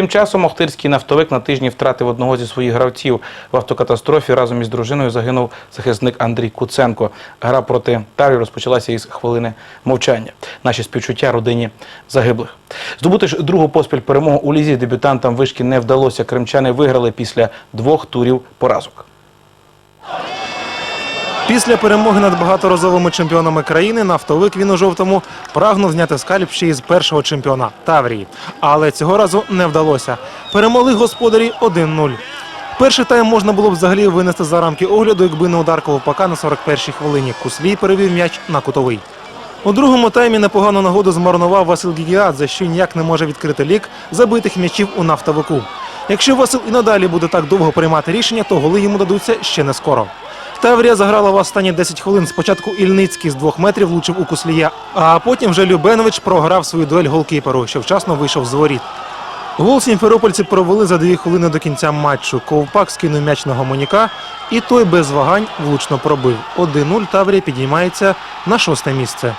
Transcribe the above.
Тим часом Охтирський нафтовик на тижні втратив одного зі своїх гравців. В автокатастрофі разом із дружиною загинув захисник Андрій Куценко. Гра проти Тарі розпочалася із хвилини мовчання. Наші співчуття родині загиблих. Здобути ж другу поспіль перемогу у лізі дебютантам вишки не вдалося. Кримчани виграли після двох турів поразок. Після перемоги над багаторазовими чемпіонами країни нафтовик він у жовтому прагнув зняти скальп ще із першого чемпіона Таврії. Але цього разу не вдалося. Перемогли господарі 1-0. Перший тайм можна було б взагалі винести за рамки огляду, якби не удар Ковпака на 41-й хвилині. Куслій перевів м'яч на кутовий. У другому таймі непогану нагоду змарнував Василь Гігіадзе, що ніяк не може відкрити лік забитих м'ячів у нафтовику. Якщо Василь і надалі буде так довго приймати рішення, то голи йому дадуться ще не скоро. Таврія заграла в останні 10 хвилин. Спочатку Ільницький з двох метрів влучив у Куслія, а потім вже Любенович програв свою дуель голкіперу, що вчасно вийшов з воріт. Гол сімферопольці провели за дві хвилини до кінця матчу. Ковпак скинув м'яч на гомоніка, і той без вагань влучно пробив. 1-0 Таврія підіймається на шосте місце.